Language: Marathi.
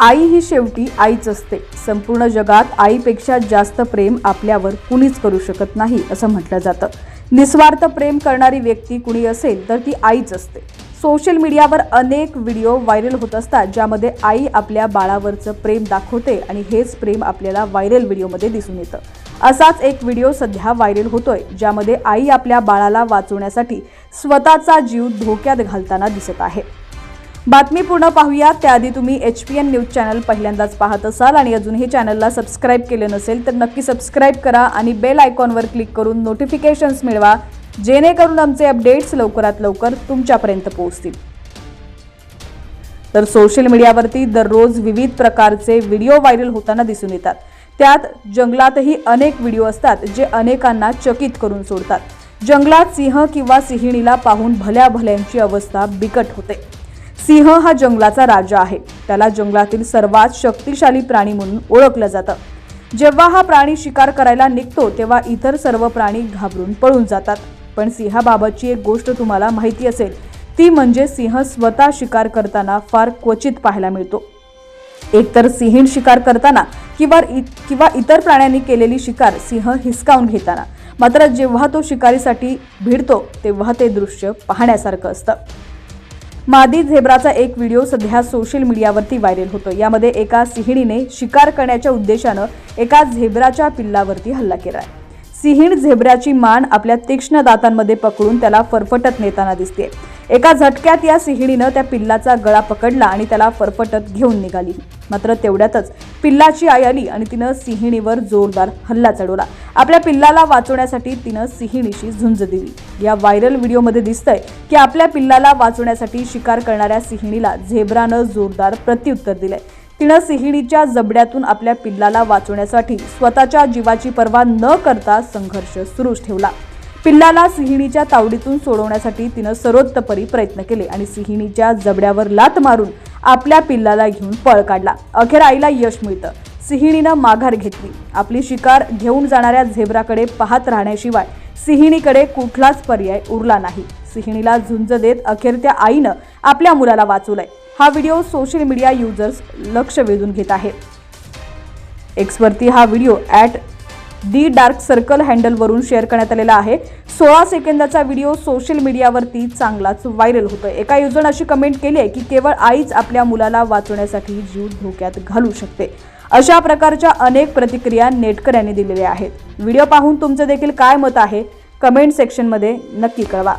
आई ही शेवटी आईच असते. संपूर्ण जगात आईपेक्षा जास्त प्रेम आपल्यावर कुणीच करू शकत नाही असं म्हटलं जातं. निस्वार्थ प्रेम करणारी व्यक्ती कुणी असेल तर ती आईच असते. सोशल मीडियावर अनेक व्हिडिओ व्हायरल होत असतात ज्यामध्ये आई आपल्या बाळावरचं प्रेम दाखवते आणि हेच प्रेम आपल्याला व्हायरल व्हिडिओमध्ये दिसून येतं. असाच एक व्हिडिओ सध्या व्हायरल होतोय ज्यामध्ये आई आपल्या बाळाला वाचवण्यासाठी स्वतःचा जीव धोक्यात घालताना दिसत आहे. बातमी पूर्ण पाहूया त्याआधी तुम्ही H P N news channel पहिल्यांदाच पाहत असाल आणि अजूनही चॅनलला सबस्क्राईब केले नसेल तर नक्की सबस्क्राईब करा आणि बेल आयकॉनवर क्लिक करून नोटिफिकेशन्स मिळवा जेणेकरून आमचे अपडेट्स लवकरात लवकर तुमच्यापर्यंत पोहोचतील. तर सोशल मीडियावरती दररोज विविध प्रकारचे व्हिडिओ व्हायरल होताना दिसून येतात. त्यात जंगलातही अनेक व्हिडिओ असतात जे अनेकांना चकित करून सोडतात. जंगलात सिंह किंवा सिंहिणीला पाहून भल्या भल्यांची अवस्था बिकट होते. सिंह हा जंगलाचा राजा आहे. त्याला जंगलातील सर्वात शक्तिशाली प्राणी म्हणून ओळखलं जातं. जेव्हा हा प्राणी शिकार करायला निघतो तेव्हा इतर सर्व प्राणी घाबरून पळून जातात. पण सिंहाबाबतची एक गोष्ट तुम्हाला माहिती असेल ती म्हणजे सिंह स्वतः शिकार करताना फार क्वचित पाहायला मिळतो. एकतर सिंहीण शिकार करताना किंवा इ- किंवा इतर प्राण्यांनी केलेली शिकार सिंह हिसकावून घेताना. मात्र जेव्हा तो शिकारीसाठी भिडतो तेव्हा ते दृश्य पाहण्यासारखं असतं. मादी झेब्राचा एक व्हिडिओ सध्या सोशल मीडियावरती व्हायरल होतो यामध्ये एका सिंहिणीने शिकार करण्याच्या उद्देशानं एका झेब्राच्या पिल्लावरती हल्ला केला आहे सिंहीण झेब्राची मान आपल्या तीक्ष्ण दातांमध्ये पकडून त्याला फरफटत नेताना दिसते एका झटक्यात या सिहिणीनं त्या पिल्लाचा गळा पकडला आणि त्याला फरफटत घेऊन निघाली. मात्र तेवढ्यातच पिल्लाची आई आली आणि तिनं सिंहिणीवर जोरदार हल्ला चढवला. आपल्या पिल्लाला वाचवण्यासाठी तिनं सिंहिणीशी झुंज दिली. या व्हायरल व्हिडिओमध्ये दिसतंय की आपल्या पिल्लाला वाचवण्यासाठी शिकार करणाऱ्या सिंहिणीला झेब्रानं जोरदार प्रत्युत्तर दिलंय. तिनं सिंहिणीच्या जबड्यातून आपल्या पिल्लाला वाचवण्यासाठी स्वतःच्या जीवाची पर्वा न करता संघर्ष सुरूच ठेवला. पिल्लाला सिंहिणीच्या तावडीतून सोडवण्यासाठी तिनं सर्वोत्तपरी प्रयत्न केले आणि सिंहिणीच्या जबड्यावर लात मारून आपल्या पिल्लाला घेऊन पळ काढला. अखेर आईला यश मिळतं. सिंहिणीनं माघार घेतली. आपली शिकार घेऊन जाणाऱ्या झेब्राकडे पाहत राहण्याशिवाय सिंहिणीकडे कुठलाच पर्याय उरला नाही. सिंहिणीला झुंज देत अखेर त्या आईनं आपल्या मुलाला वाचवलंय. हा व्हिडिओ सोशल मीडिया युजर्स लक्ष वेधून घेत आहे. एक्सवरती हा video at the dark circle हँडलवरून share करण्यात आलेला आहे. सोळा सेकंदाचा व्हिडिओ सोशल मीडियावरती चांगलाच व्हायरल होतोय. एका युजरनं अशी कमेंट केली आहे की केवळ आईच आपल्या मुलाला वाचवण्यासाठी जीव धोक्यात घालू शकते. अशा प्रकारच्या अनेक प्रतिक्रिया नेटकऱ्यांनी दिलेल्या आहेत. व्हिडिओ पाहून तुमचं देखील काय मत आहे? कमेंट सेक्शनमध्ये नक्की कळवा.